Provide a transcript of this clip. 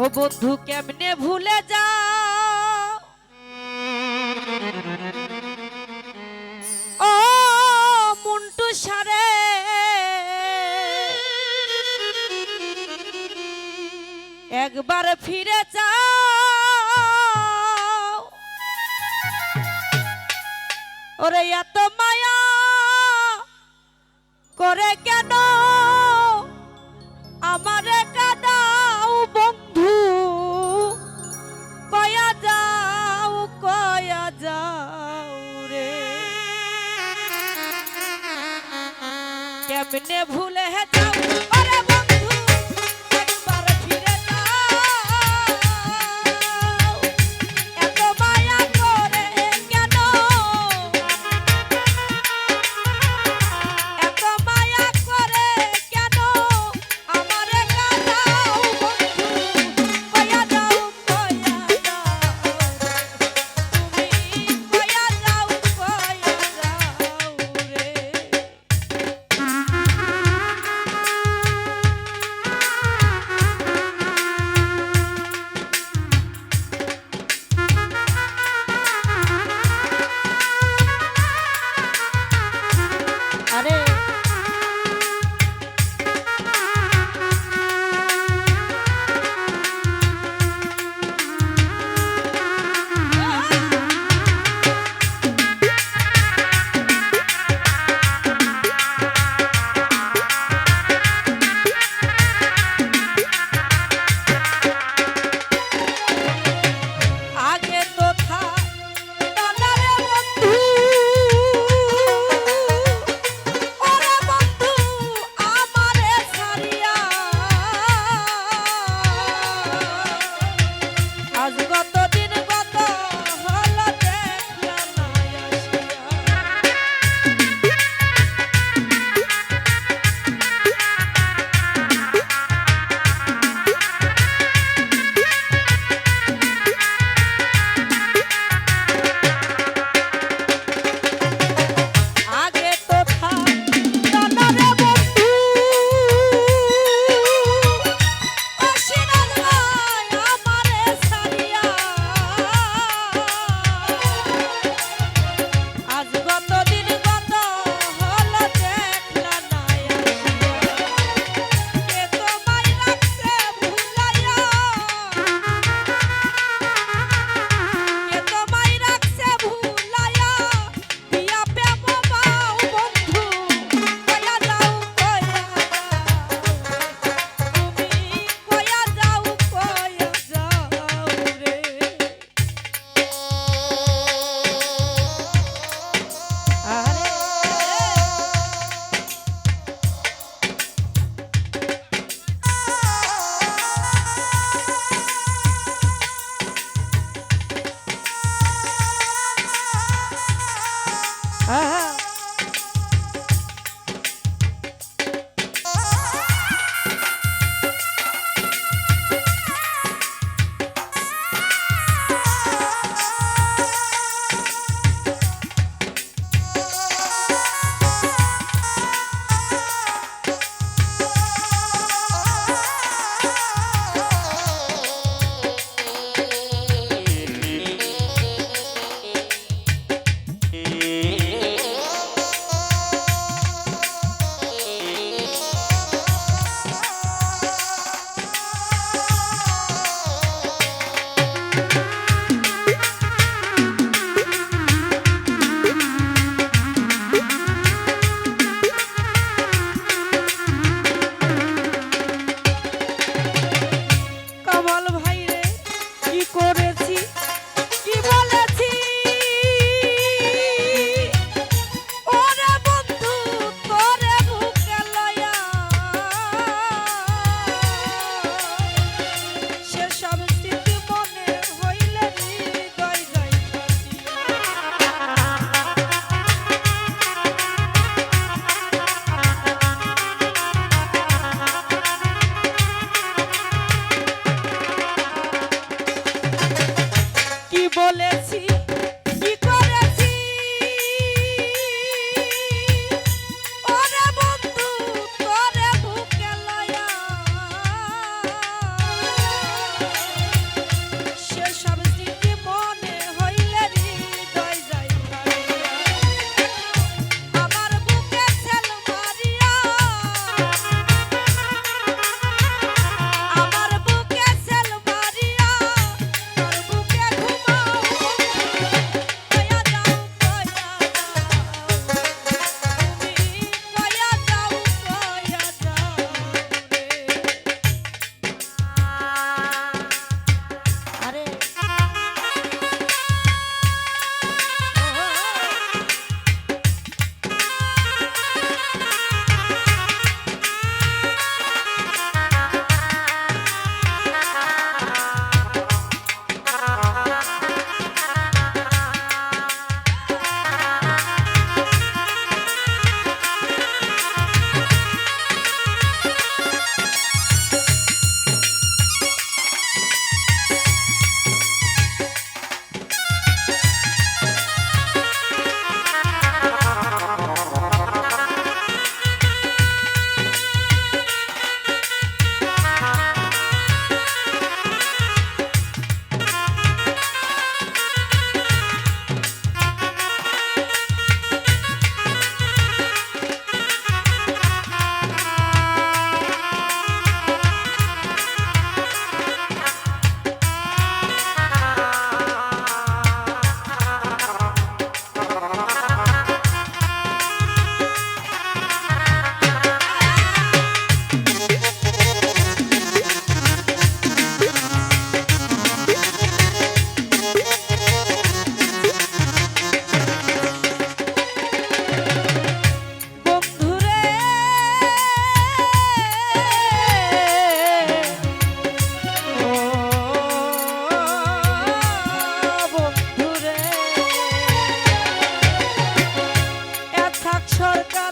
ও বন্ধু কেমনে ভুলে যা ও মুন্টু সারে। একবার ফিরে যাও। ওরে এত মায়া করে কেন? কেমনে ভুলে সরকার